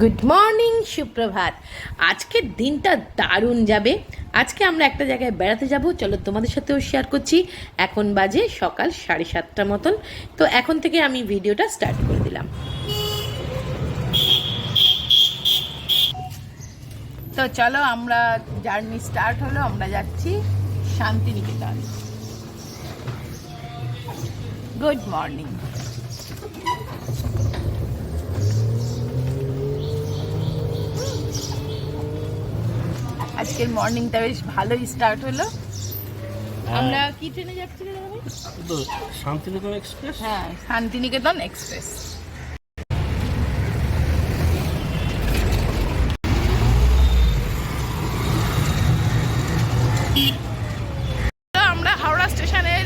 Good morning সুপ্রভাত। আজকের দিনটা দারুণ যাবে। আজকে আমরা একটা জায়গায় বেড়াতে যাব। চলো তোমাদের সাথেও শেয়ার করছি। এখন বাজে সকাল সাড়ে সাতটা মতন। তো এখন থেকে আমি ভিডিওটা স্টার্ট করে দিলাম। তো চলো আমরা জার্নি স্টার্ট হলো। আমরা যাচ্ছি শান্তিনিকেতন। গুড মর্নিং আজকের মর্নিংটা বেশ ভালোই স্টার্ট হলো। আমরা কি ট্রেনে যাচ্ছি শান্তিনিকেতন এক্সপ্রেস হ্যাঁ শান্তিনিকেতন এক্সপ্রেস আমরা হাওড়া স্টেশনের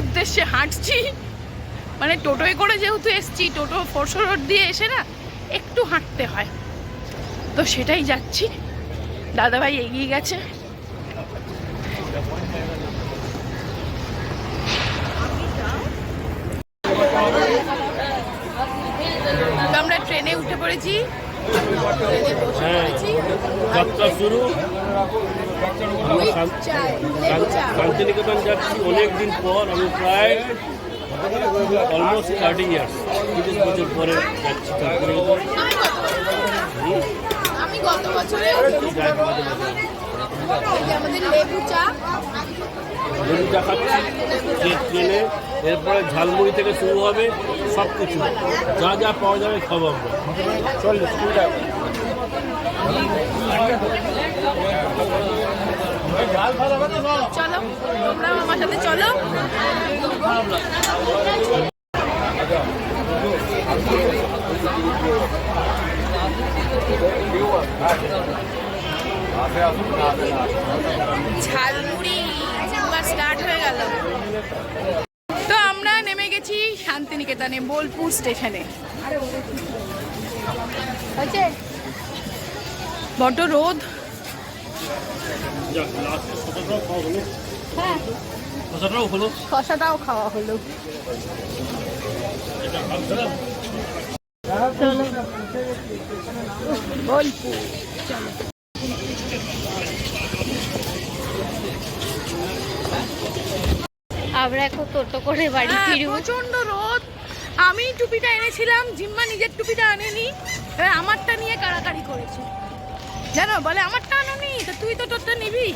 উদ্দেশ্যে হাঁটছি। মানে টোটোয় করে যেহেতু এসছি টোটো ফোরশো রোড দিয়ে এসে না একটু হাঁটতে হয়। তো সেটাই যাচ্ছি। দাদাভাই এগিয়ে গেছে। আমরা ট্রেনে উঠে পড়েছি। হ্যাঁ যাত্রা শুরু। শান্তিনিকেতন যাচ্ছি অনেক দিন পর আমি প্রায় অলমোস্ট থার্টি ইয়ার্স তিরিশ বছর পরে যাচ্ছি শান্তিনিকেতন। আমি গত বছর- আমাদের লেবু চা। লেবু চা খাচ্ছি। ট্রেনে এরপরে ঝালমুড়ি থেকে শুরু হবে সব কিছু যা যা পাওয়া যাবে খাব আমরা। চল চলো। তোমরাও আমার সাথে চলো। ঝালমুড়ি স্টার্ট হয়ে গেল। তো আমরা নেমে গেছি শান্তিনিকেতনে বোলপুর স্টেশনে। হয়েছে বড্ড রোদ। যাক খাওয়া হলো। হ্যাঁ শশাটাও খাওয়া হলো। আমরা এখন টোটো করে বাড়ি হ্যাঁ, প্রচণ্ড রোদ। আমি টুপিটা এনেছিলাম জিম্মা নিজের টুপিটা আনেনি। এবার আমারটা নিয়ে কাড়াকাড়ি করেছে। জানো বলে আমারটা আনোনি? তো তুই তো তোরটা নিবি?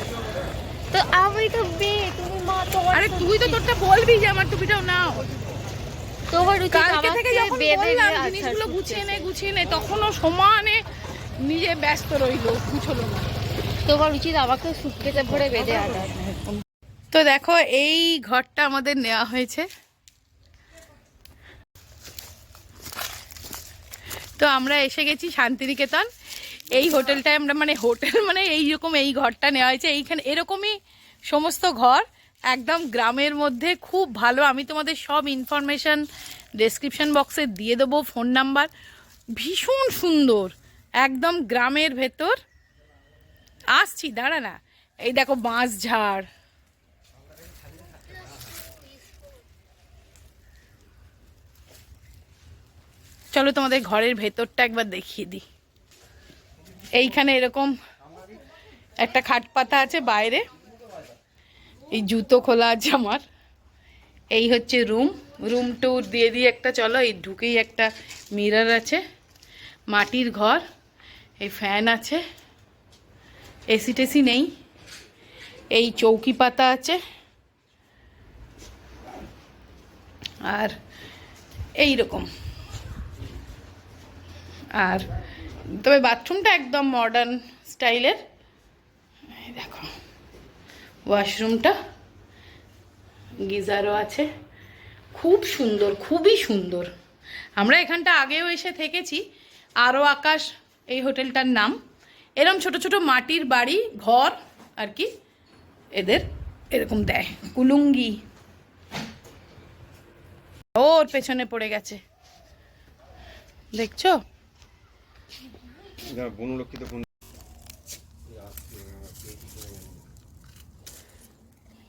তো আমি তো বে তুমি মা তোমার আরে তুই তো তোরটা বলবি যে আমার টুপিটাও নাও। তোমার উচিত কালকে থেকে যখন বললাম জিনিসগুলো গুছিয়ে নে গুছিয়ে নে তখনও সমানে নিজে ব্যস্ত রইল গুছলো না। তোমার উচিত আমাকে সুটকেসে ভরে বেঁধে আনা তো দেখো এই ঘরটা আমাদের নেওয়া হয়েছে। তো আমরা এসে গেছি শান্তিনিকেতন। এই হোটেলটায় আমরা মানে হোটেল মানে এইরকম এই ঘরটা নেওয়া হয়েছে। এইখানে এরকমই সমস্ত ঘর। একদম গ্রামের মধ্যে খুব ভালো। আমি তোমাদের সব ইনফরমেশন ডেসক্রিপশন বক্সে দিয়ে দেবো ফোন নাম্বার ভীষণ সুন্দর। একদম গ্রামের ভেতর। আসছি, দাঁড়া না। এই দেখো বাঁশ ঝাড়। চলো তোমাদের ঘরের ভেতরটা একবার দেখিয়ে দিই। এইখানে এরকম একটা খাট পাতা আছে বাইরে। এই জুতো খোলা আছে আমার। এই হচ্ছে রুম রুম ট্যুর দিয়ে দিয়ে একটা চলো, এই ঢুকেই একটা মিরর আছে, মাটির ঘর, এই ফ্যান আছে এসি টেসি নেই, এই চৌকি পাতা আছে, আর এই রকম। আর তবে বাথরুমটা একদম মডার্ন স্টাইলের দেখো। ওয়াশরুমটা, গিজারও আছে। খুব সুন্দর, খুবই সুন্দর। আমরা এখানটা আগেও এসে থেকেছি। আরও আকাশ, এই হোটেলটার নাম। এরম ছোট ছোট মাটির বাড়ি, ঘর আর কি এদের এরকম দেয়। কুলুঙ্গি। ওর পেছনে পড়ে গেছে। দেখছ?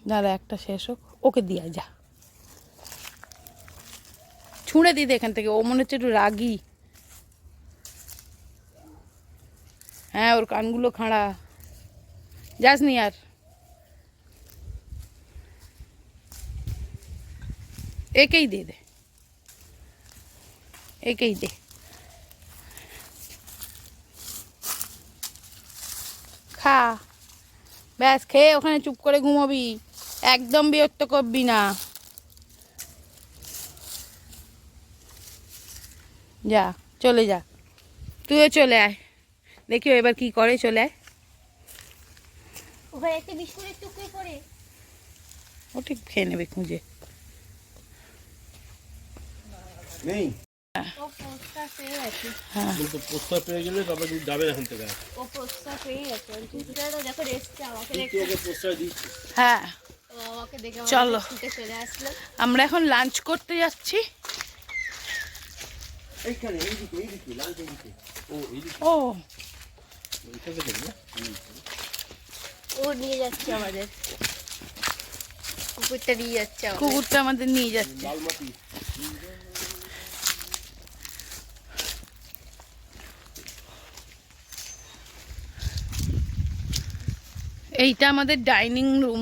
দাদা একটা শেষ হোক। ওকে দিয়া যা। ছুঁড়ে দিতে এখান থেকে, ও মনে হচ্ছে একটু রাগি। হ্যাঁ ওর কানগুলো খাড়া। যাস নি আর। একেই দে দে। একেই দে। খা। ব্যাস খেয়ে ওখানে চুপ করে ঘুমাবি। একদম বিরক্ত করবি না। যা চলে যা। তুইও চলে আয়। দেখি এবার কি করে চলে আয়। ওখানে একটা বিস্কুটের টুকরো করে। ও ঠিক খেয়ে নেবে খুঁজে। নেই? হ্যাঁ হ্যাঁ। চলো। আমরা এখন লাঞ্চ করতে যাচ্ছি। ও নিয়ে যাচ্ছে আমাদের। কুকুরটা নিয়ে যাচ্ছে কুকুরটা আমাদের নিয়ে যাচ্ছে। এইটা আমাদের ডাইনিং রুম।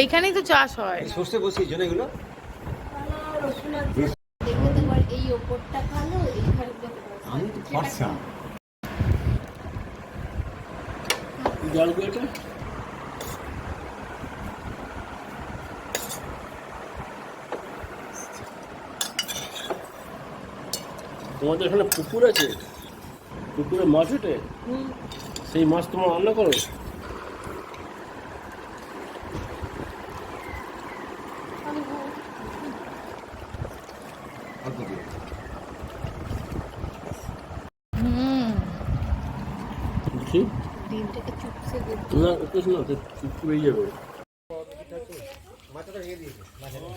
এইখানেই তো চাষ হয়। সর্ষে বসিয়েছো না এগুলো? আমি তো তোমাদের এখানে পুকুর আছে? পুকুরে মাছ ওঠে? সেই মাছ তোমার রান্না করো? অল্প দিয়ে না যাবে মাথাটা ভেঙে দিয়েছে দেখুন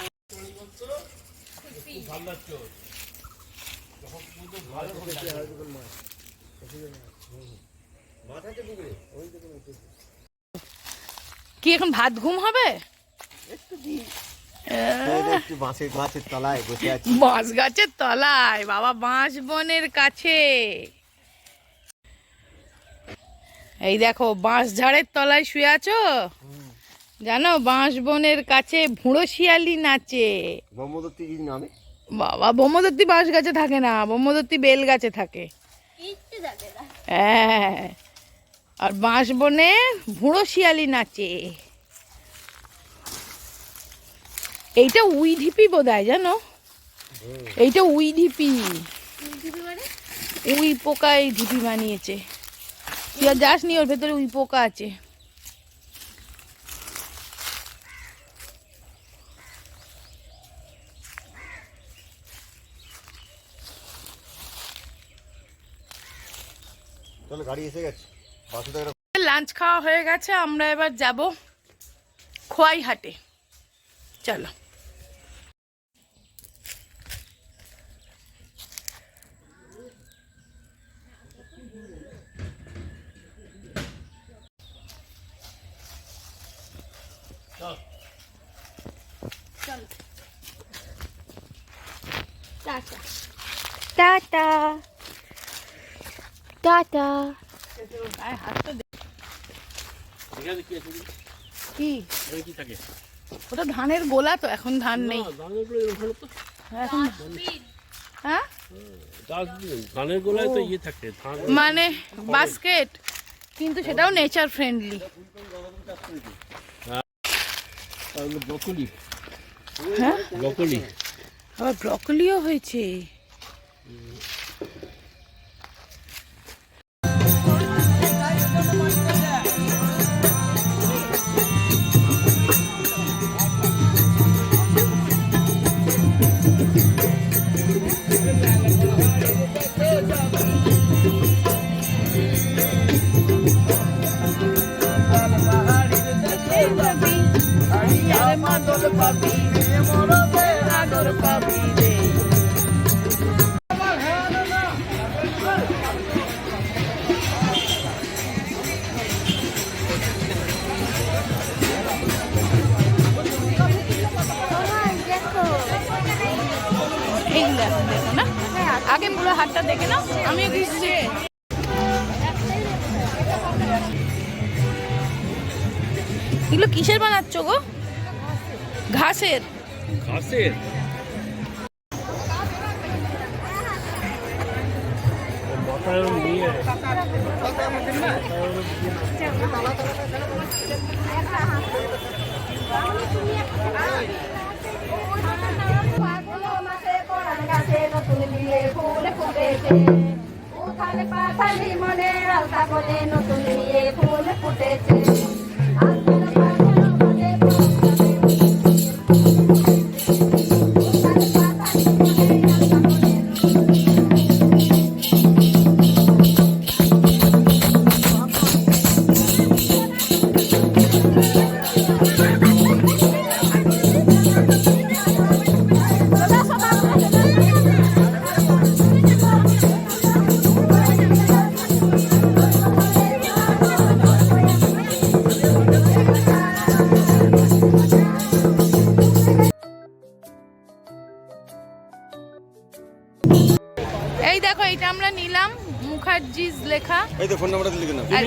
কি এখন ভাত ঘুম হবে? একটু বাঁশ গাছের তলায় বাবা বাঁশ বনের কাছে। এই দেখো বাঁশ ঝাড়ের তলায় শুয়ে আছো? জানো বাঁশ বনের কাছে ভুঁড়ো শিয়ালি নাচে। বাবা ব্রহ্মদত্তি বাঁশ গাছে থাকে না ব্রহ্মদত্তি বেল গাছে থাকে। হ্যাঁ। আর বাঁশ বনে ভুঁড়ো শিয়ালি নাচে। এইটা উই ঢিপি বোধ হয় জানো? এইটা উই ঢিপি। উই পোকা এই ঢিপি বানিয়েছে। তুই আর যাস নি ওর ভেতরে উই পোকা আছে। গাড়ি এসে গেছে। লাঞ্চ খাওয়া হয়ে গেছে আমরা এবার যাব খোয়াই হাটে চলো টাটা টাটা টাটা গায়ে হাত তো দে। এখানে কি আছে কি এখানে কি থাকে। ওটা ধানের গোলা তো এখন ধান নেই। এখন হ্যাঁ? ধানের গোলায় তো ইয়ে থাকে মানে বাস্কেট কিন্তু সেটাও নেচার ফ্রেন্ডলি ব্রকলি হ্যাঁ? ব্রকলি আবার ব্রকলিও হয়েছে। আর আগে পুরো হাতটা দেখে নাও আমি দিচ্ছি এগুলো কিসের বানাচ্ছ গো ঘাসের। ঘাসের? নিয়ে উথাল পাথালি মনে আলতা নতুন বিয়ে ফুল ফুটেছে।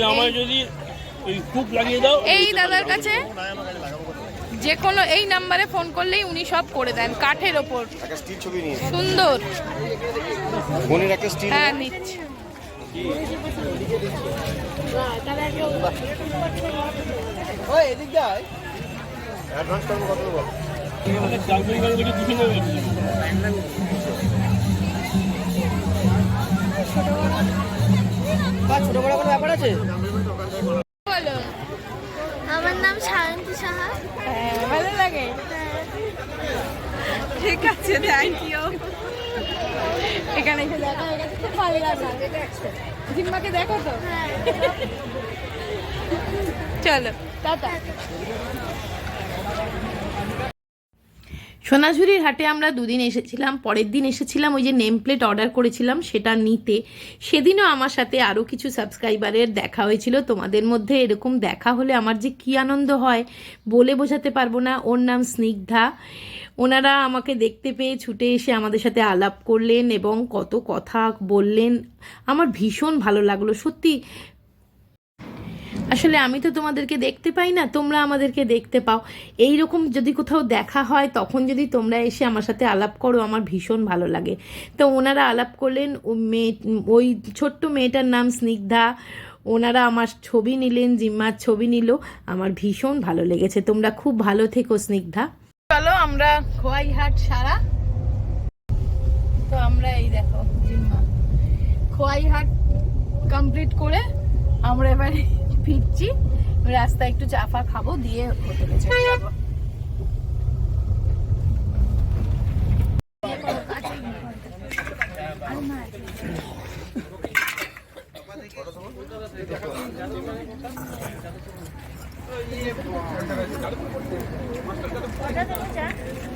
আমার এই- যদি ওই কুপ লাগিয়ে দাও এই দাদার কাছে যে কোনো এই নাম্বারে ফোন করলেই উনি সব করে দেন কাঠের ওপর। একটা স্টিল ছবি নিয়ে সুন্দর। হ্যাঁ নিচ্ছে। অ্যাডভান্স টাইম কত দেবো? বলো আমার নাম সায়ন্তী সাহা। হ্যাঁ ভালো লাগে? ঠিক আছে থ্যাংক ইউ এখানে এসে দেখা হয়ে গেছে খুব ভালো জিম্মাকে দেখো তো? চলো টাটা। সোনাঝুরির হাটে আমরা দুদিন এসেছিলাম, পরের দিন এসেছিলাম, ওই যে নেম প্লেট অর্ডার করেছিলাম, সেটা নিতে। সেদিনও আমার সাথে আরও কিছু সাবস্ক্রাইবারের দেখা হয়েছিল। তোমাদের মধ্যে এরকম দেখা হলে আমার যে কী আনন্দ হয়, বলে বোঝাতে পারব না। ওর নাম স্নিগ্ধা। ওনারা আমাকে দেখতে পেয়ে ছুটে এসে আমাদের সাথে আলাপ করলেন এবং কত কথা বললেন। আমার ভীষণ ভালো লাগল। সত্যি আসলে আমি তো তোমাদেরকে দেখতে পাই না, তোমরা আমাদেরকে দেখতে পাও। এই রকম যদি কোথাও দেখা হয়, তখন যদি তোমরা এসে আমার সাথে আলাপ করো, আমার ভীষণ ভালো লাগে। তো ওনারা আলাপ করলেন মেয়ে ওই ছোট্ট মেয়েটার নাম স্নিগ্ধা। ওনারা আমার ছবি নিলেন, জিম্মার ছবি নিল, আমার ভীষণ ভালো লেগেছে। তোমরা খুব ভালো থেকো, স্নিগ্ধা। চলো আমরা খোয়াইহাট সারা। তো আমরা এই দেখো, জিম্মা। খোয়াইহাট কমপ্লিট করে আমরা এবারে ফিরছি রাস্তায় একটু চাফা খাব দিয়ে হোটেলে চলে যাব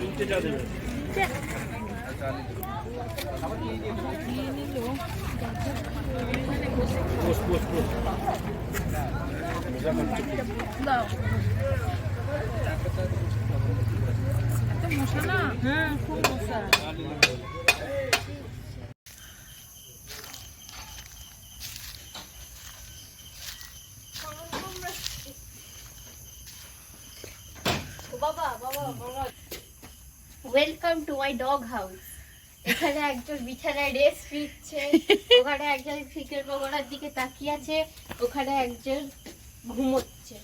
তিনটে চা দেবে পোস পোস পোস দাও এত মশা না হ্যাঁ খুব মশা welcome to my dog house এখানে একজন বিছানায় রেস্ট নিচ্ছে, ওখানে একজন ক্রিকেট পকোড়ার দিকে তাকিয়ে আছে, ওখানে একজন ঘুমোচ্ছে।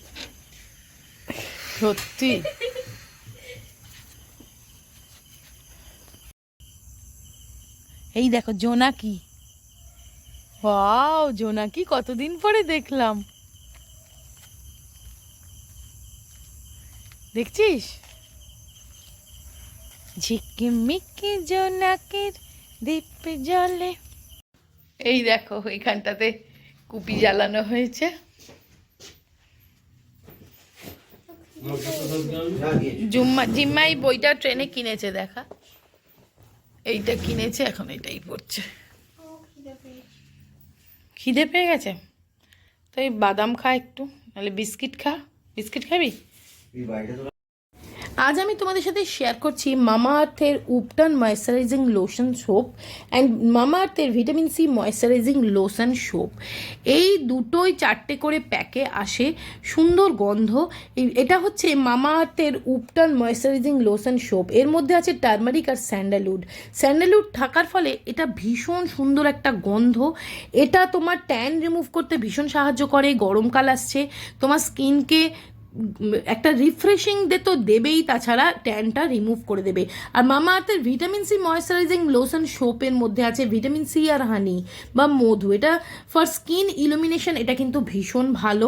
সত্যি? এই দেখো, জোনাকি। ওয়াও, জোনাকি কতদিন পরে দেখলাম। দেখছিস? ঝিকিমিকি জোনাকির দীপ জলে এই দেখো এখানটাতে কুপি জ্বালানো হয়েছে। জুম্মা জিম্মা এই বইটা ট্রেনে কিনেছে দেখা। এইটা কিনেছে এখন এটাই পড়ছে। খিদে পেয়ে গেছে? তো এই বাদাম খা একটু নাহলে বিস্কিট খা। বিস্কিট খাবি? আজ আমি তোমাদের সাথে শেয়ার করছি মামা আর্থের ubtan moisturizing lotion soap and Mama আর্থের vitamin C moisturizing lotion soap এই দুটোই চারটে করে প্যাকে আসে সুন্দর গন্ধ। এটা হচ্ছে মামা আর্থের উপটান ময়শ্চারাইজিং লোশন সোপ এর মধ্যে আছে টার্মারিক আর স্যান্ডালউড স্যান্ডালউড থাকার ফলে এটা ভীষণ সুন্দর একটা গন্ধ। এটা তোমার ট্যান রিমুভ করতে ভীষণ সাহায্য করে, গরমকাল আসছে। তোমার স্কিনকে একটা রিফ্রেশিং দে তো দেবেই, তাছাড়া ট্যানটা রিমুভ করে দেবে। আর মামা আর্থের ভিটামিন সি ময়শ্চারাইজিং লোশন সোপের মধ্যে আছে ভিটামিন সি আর হানি বা মধু। এটা ফর স্কিন ইলুমিনেশন এটা কিন্তু ভীষণ ভালো।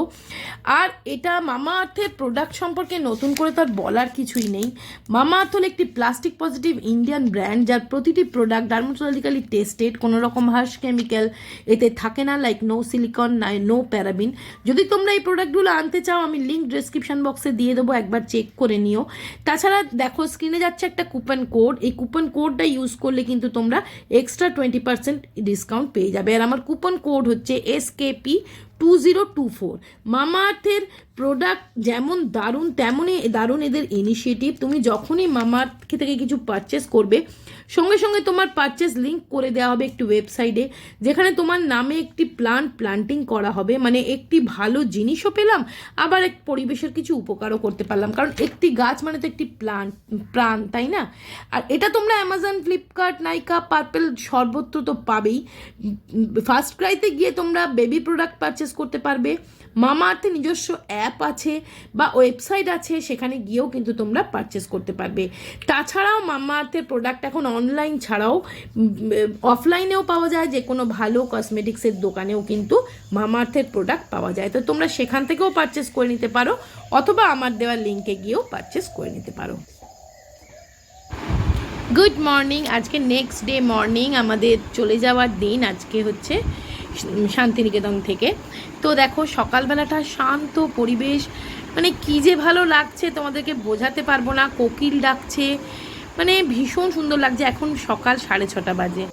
আর এটা মামা আর্থের প্রোডাক্ট সম্পর্কে নতুন করে তার বলার কিছুই নেই। মামা আর্থ হলো একটি প্লাস্টিক পজিটিভ ইন্ডিয়ান ব্র্যান্ড যার প্রতিটি প্রোডাক্ট ডার্মাটোলজিক্যালি টেস্টেড কোনো রকম হার্স কেমিক্যাল এতে থাকে না লাইক নো সিলিকন নাই নো প্যারাবিন যদি তোমরা এই প্রোডাক্টগুলো আনতে চাও, আমি লিঙ্ক ডিসক্রিপশন বক্সে দিয়ে দেবো, একবার চেক করে নিও। তাছাড়া দেখো স্ক্রিনে যাচ্ছে একটা কুপন কোড এই কুপন কোডটা ইউজ করলে কিন্তু তোমরা এক্সট্রা টোয়েন্টি পার্সেন্ট ডিসকাউন্ট পেয়ে যাবে। আর আমার কুপন কোড হচ্ছে S K P two zero two four Mama আর্থের product যেমন দারুণ, তেমনই দারুণ এদের ইনিশিয়েটিভ তুমি যখনই মামা আর্থ থেকে কিছু পারচেস করবে সঙ্গে সঙ্গে তোমার পারচেস লিঙ্ক করে দেওয়া হবে একটি ওয়েবসাইটে যেখানে তোমার নামে একটি প্লান্ট প্লান্টিং করা হবে। মানে একটি ভালো জিনিসও পেলাম, আবার এক পরিবেশের কিছু উপকারও করতে পারলাম। কারণ একটি গাছ মানে তো একটি প্লান্ট প্রাণ, তাই না? আর এটা তোমরা অ্যামাজন ফ্লিপকার্ট নাইকা পার্পেল সর্বত্র তো পাবেই। ফার্স্ট ক্রাইতে গিয়ে তোমরা বেবি প্রোডাক্ট পারচেস করতে পারবে। মামা আর্থে নিজস্ব অ্যাপ আছে বা ওয়েবসাইট আছে, সেখানে গিয়েও কিন্তু তোমরা পারচেস করতে পারবে। তাছাড়াও মামা আর্থের প্রোডাক্ট এখন অনলাইন ছাড়াও অফলাইনেও পাওয়া যায়, যে কোনো ভালো কসমেটিক্সের দোকানেও কিন্তু মামা আর্থের প্রোডাক্ট পাওয়া যায়। তো তোমরা সেখান থেকেও পারচেস করে নিতে পারো, অথবা আমার দেওয়া লিঙ্কে গিয়েও পারচেস করে নিতে পারো। গুড মর্নিং আজকে নেক্সট ডে মর্নিং আমাদের চলে যাওয়ার দিন আজকে হচ্ছে শান্তিনিকেতন থেকে। তো দেখো, সকালবেলাটা শান্ত পরিবেশ মানে কী যে ভালো লাগছে তোমাদেরকে বোঝাতে পারব না, কোকিল ডাকছে মানে ভীষণ সুন্দর লাগছে। এখন সকাল সাড়ে ছটা বাজে।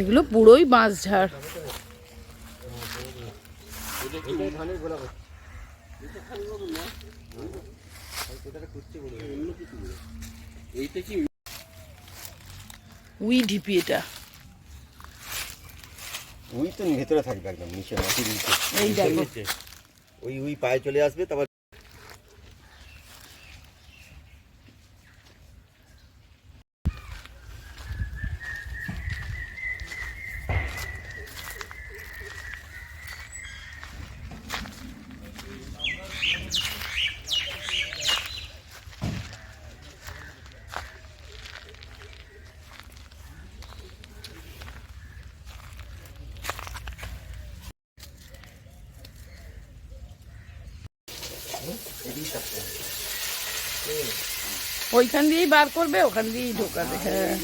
এগুলো পুরোই বাঁশ ঝাড়। এইটা কি উই ঢিপি এটা উই তো ভেতরে থাকবে একদম নিচে মাটির নিচে এই দেখো? ওই উই পায়ে চলে আসবে তারপর ওইখান দিয়েই বার করবে ওখান দিয়েই ঢোকাবে। হ্যাঁ।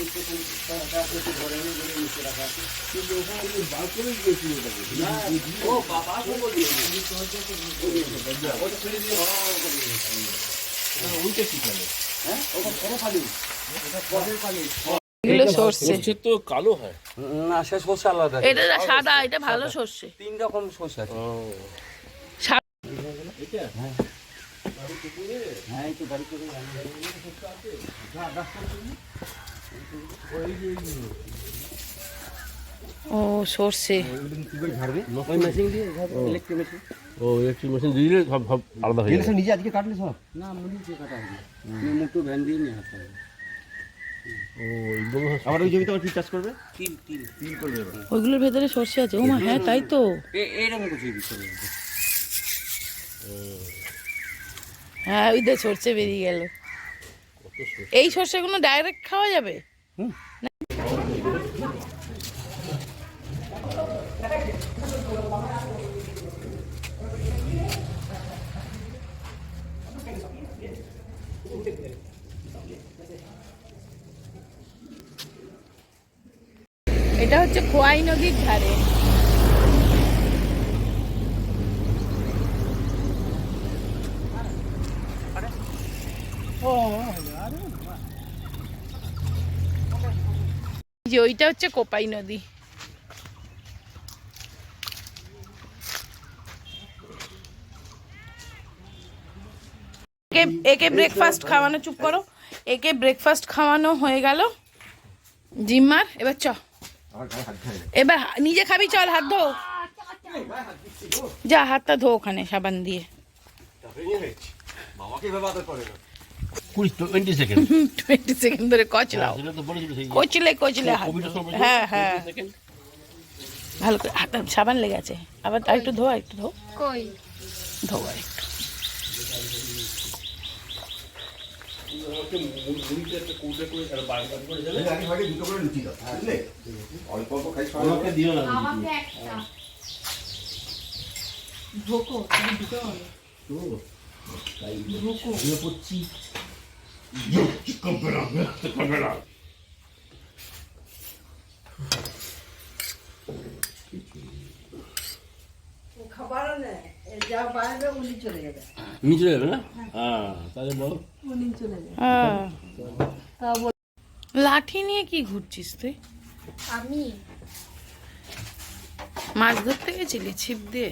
এগুলো সর্ষে। তো কালো হয়। না সে সর্ষে আলাদা। এটা সাদা এটা ভালো সর্ষে। তিন রকম সর্ষে আছে। সা- ও সর্ষে। ওই মেশিন দিয়ে ইলেকট্রিক মেশিন ও ইলেকট্রিক মেশিন দিলে সব সব আলাদা হয়ে নিজে আজকে কাটলে সব? না দিয়ে কাটা হবে ভ্যান দিয়ে নিয়ে আসতে হবে। ও এইগুলো আবার ওই জমিতে আবার কি চাষ করবে? তিল তিল। তিল করবে ওইগুলোর ভেতরে সর্ষে আছে। ও মা হ্যাঁ তাই তো। এ- এইরকম কিছু দিতে হবে হ্যাঁ ওই তো সর্ষে বেরিয়ে গেল। এই সর্ষেগুলো ডাইরেক্ট খাওয়া যাবে? এটা হচ্ছে খোয়াই নদীর ধারে ও এইটা হচ্ছে কোপাই নদী। একে একে ব্রেকফাস্ট খাওয়ানো, চুপ করো। একে ব্রেকফাস্ট খাওয়ানো হয়ে গেল। জিম্মার, এবার চ। এবার নিজে খাবি, চল, হাত ধো। যা, হাতটা ধো ওখানে, সাবান দিয়ে। বাবাকে এভাবে আদর করে না কুড়ি টোয়েন্টি সেকেন্ড টোয়েন্টি সেকেন্ড ধরে কচলাও সেই কচলে কচলে হ্যাঁ হ্যাঁ। ভালো করে হাত সাবান লেগে আছে আবার আর একটু ধো আর একটু ধো কই? ধো একটু। আগে ভাগে দুটো যাবে না তাহলে বলো। লাঠি নিয়ে কি ঘুরছিস তুই আমি মাছ ধরতে গেছিলি ছিপ দিয়ে